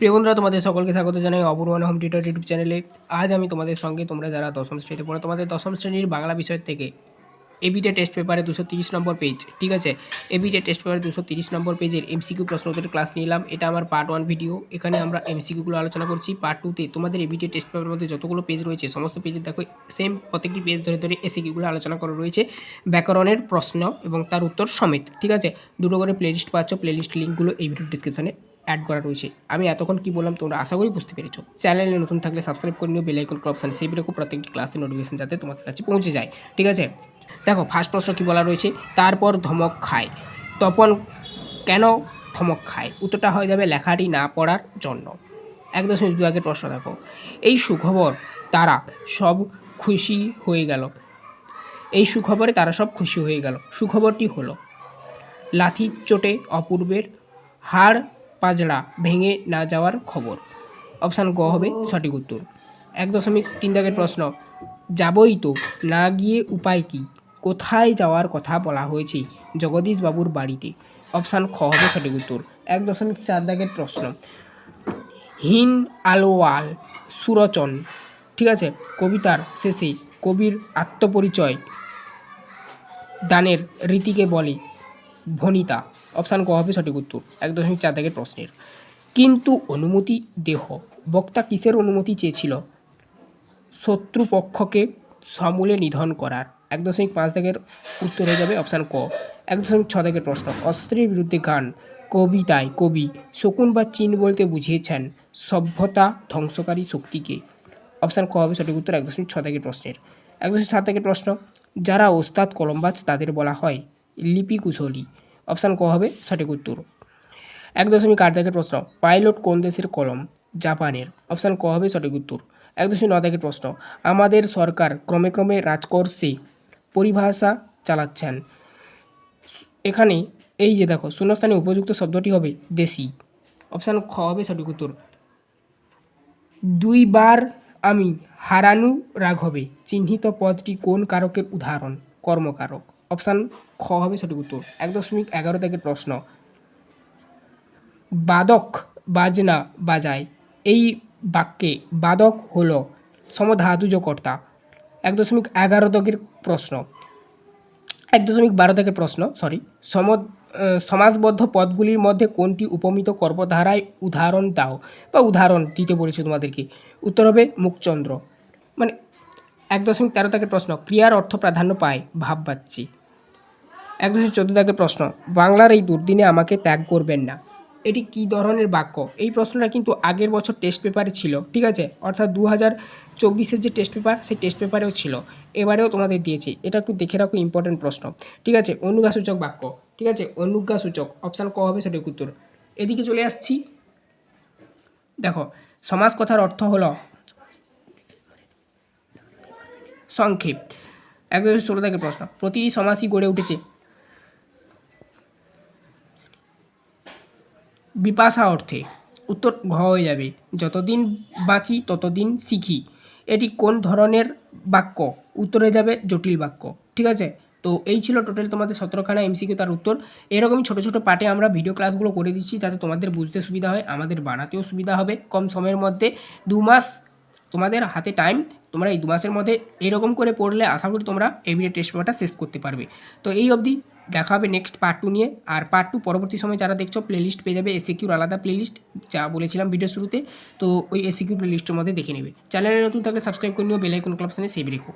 প্রিয় বন্ধুরা তোমাদের সকলকে স্বাগত জানাই অপূর্বান হোম টিউটর ইউটিউব চ্যানেলে। আজ আমি তোমাদের সঙ্গে তোমরা যারা দশম শ্রেণীতে পড়ো, তোমাদের দশম শ্রেণির বাংলা বিষয় থেকে এবিটে টেস্ট পেপারে দুশো তিরিশ নম্বর পেজ ঠিক আছে? এবিটে টেস্ট পেপারে দুশো তিরিশ নম্বর পেজের এমসিকিউ প্রশ্ন উত্তরের ক্লাস নিলাম। এটা আমার পার্ট ওয়ান ভিডিও এখানে আমরা এমসিকিউগুলো আলোচনা করছি। পার্ট টুতে তোমাদের এবিটে টেস্ট পেপারের মধ্যে যতগুলো পেজ রয়েছে, সমস্ত পেজে দেখো সেম প্রত্যেকটি পেজ ধরে ধরে এসিকিউগুলো আলোচনা করা রয়েছে। ব্যাকরণের প্রশ্ন এবং তার উত্তর সমেত, ঠিক আছে? দুটো করে প্লেলিস্ট পাচ্ছ প্লেলিস্ট লিঙ্কগুলো এই ভিডিও ডিসক্রিপশনে অ্যাড করা রয়েছে। আমি এতক্ষণ কি বললাম তোমরা আশা করি বুঝতে পেরেছ। চ্যানেলে নতুন থাকলে সাবস্ক্রাইব করে নিও বেলাইকন অপশান সেই বিরকম প্রত্যেকটি ক্লাসের নোটিফিকেশন যাতে তোমাদের কাছে পৌঁছে যায়। ঠিক আছে? দেখো ফার্স্ট প্রশ্ন কি বলা রয়েছে? তারপর ধমক খায়। তপন, কেন ধমক খায়? উত্তরটা হয়ে যাবে লেখাটি না পড়ার জন্য। এক দশমিক দু আগের প্রশ্ন দেখো। এই সুখবর তারা সব খুশি হয়ে গেল। এই সুখবরে তারা সব খুশি হয়ে গেল। সুখবরটি হলো লাথির চোটে অপূর্বের হাড় পাজড়া ভেঙে না যাওয়ার খবর। অপশান ক হবে সঠিক উত্তর। এক দশমিক তিন দাগের প্রশ্ন, যাবই তো, না গিয়ে উপায় কি? কোথায় যাওয়ার কথা বলা হয়েছে জগদীশ বাবুর বাড়িতে? অপশান খ হবে সঠিক উত্তর। এক দশমিক চার দাগের প্রশ্ন, হিন আলোয়াল সুরচন, ঠিক আছে, কবিতার শেষে কবির আত্মপরিচয় দানের রীতিকে বলে ভনিতা। অপশান ক হবে সঠিক উত্তর, এক দশমিক চার দাগের প্রশ্নের। কিন্তু অনুমতি দেহ, বক্তা কিসের অনুমতি চেয়েছিল? শত্রুপক্ষকে সমূলে নিধন করার। এক দশমিক পাঁচ দাগের উত্তর হয়ে যাবে অপশান ক, এক দশমিক ছ দাগের প্রশ্ন। অস্ত্রের বিরুদ্ধে গান, কবিতায় কবি শকুন বা চীন বলতে বুঝিয়েছেন সভ্যতা ধ্বংসকারী শক্তিকে। অপশান ক হবে সঠিক উত্তর, এক দশমিক ছ দাগের প্রশ্নের। এক দশমিক সাত দাগের প্রশ্ন, যারা ওস্তাদ কলম্বাজ তাদের বলা হয় লিপি কুশলী। অপশান ক হবে সঠিক উত্তর। এক দশমিক আট দাগের প্রশ্ন, পাইলট কোন দেশের কলম? জাপানের। অপশান ক হবে সঠিক উত্তর। এক দশমিক ন দাগের প্রশ্ন, আমাদের সরকার ক্রমে ক্রমে রাজকর্ষে পরিভাষা চালাচ্ছেন। এখানে এই যে দেখো, শূন্যস্থানে উপযুক্ত শব্দটি হবে দেশি। অপশান খ হবে সঠিক উত্তর। দুইবার আমি হারানু রাঘবে চিহ্নিত পদটি কোন কারকের উদাহরণ? কর্মকারক। অপশান খ হবে সঠিক উত্তর। এক দশমিক এগারো থেকে প্রশ্ন। বাদক বাজনা বাজায়। এই বাক্যে বাদক হল সমধাতুজ কর্তা এক দশমিক এগারো দাগের প্রশ্ন। এক দশমিক বারো থেকে প্রশ্ন সরি সম সমাজবদ্ধ পদগুলির মধ্যে কোনটি উপমিত কর্মধারায় উদাহরণ দাও? বা উদাহরণ দিতে বলেছে তোমাদেরকে। উত্তর হবে মুখচন্দ্র। মানে এক দশমিক তেরো থেকে প্রশ্ন, ক্রিয়ার অর্থ প্রাধান্য পায়। ভাব পাচ্ছি এক দশমিক চোদ্দ দাগের প্রশ্ন, বাংলার এই দুর্দিনে আমাকে ত্যাগ করবেন না। এটি কী ধরনের বাক্য? এই প্রশ্নটা কিন্তু আগের বছর টেস্ট পেপারে ছিল, ঠিক আছে? অর্থাৎ দু হাজার চব্বিশের যে টেস্ট পেপার সেই টেস্ট পেপারেও ছিল। এবারেও তোমাদের দিয়েছে। এটা একটু দেখে রাখো ইম্পর্টেন্ট প্রশ্ন। ঠিক আছে? অনুজ্ঞাসূচক বাক্য, ঠিক আছে? অনুজ্ঞাসূচক অপশান ক হবে সঠিক উত্তর। এদিকে চলে আসছি। দেখো সমাজ কথার অর্থ হলো সংক্ষেপ। এক দশমিক ষোলো থেকে প্রশ্ন, প্রতিটি সমাজই গড়ে উঠেছে। বিপাশা অর্থে, উত্তর ঘ হয়ে যাবে, যতদিন বাঁচি, ততদিন শিখি। এটি কোন ধরনের বাক্য? উত্তরে যাবে, জটিল বাক্য। ঠিক আছে? তো এই ছিল টোটাল তোমাদের সতেরোখানা এমসিকিউ তার উত্তর। এরকমই ছোটো ছোটো পার্টে আমরা ভিডিও ক্লাসগুলো করে দিচ্ছি যাতে তোমাদের বুঝতে সুবিধা হয়, আমাদের বানাতেও সুবিধা হবে। কম সময়ের মধ্যে দু মাস তোমাদের হাতে টাইম তোমরা এই দু মাসের মধ্যে এরকম করে পড়লে আশা করি তোমরা এভিডে টেস্ট পেপারটা শেষ করতে পারবে। তো এই অবধি দেখা হবে নেক্সট পার্ট টু নিয়ে। আর পার্ট টু পরবর্তী সময় যারা দেখছ প্লেলিস্ট পেয়ে যাবে এসিকিউর আলাদা প্লেলিস্ট যা বলেছিলাম ভিডিও শুরুতে। তো ওই এসিকিউ প্লেলিস্টের মধ্যে দেখে নেবে। চ্যানেলে নতুন থাকলে সাবস্ক্রাইব করে নিও বেলাইকন ক্লাবসানে সেভ রেখো।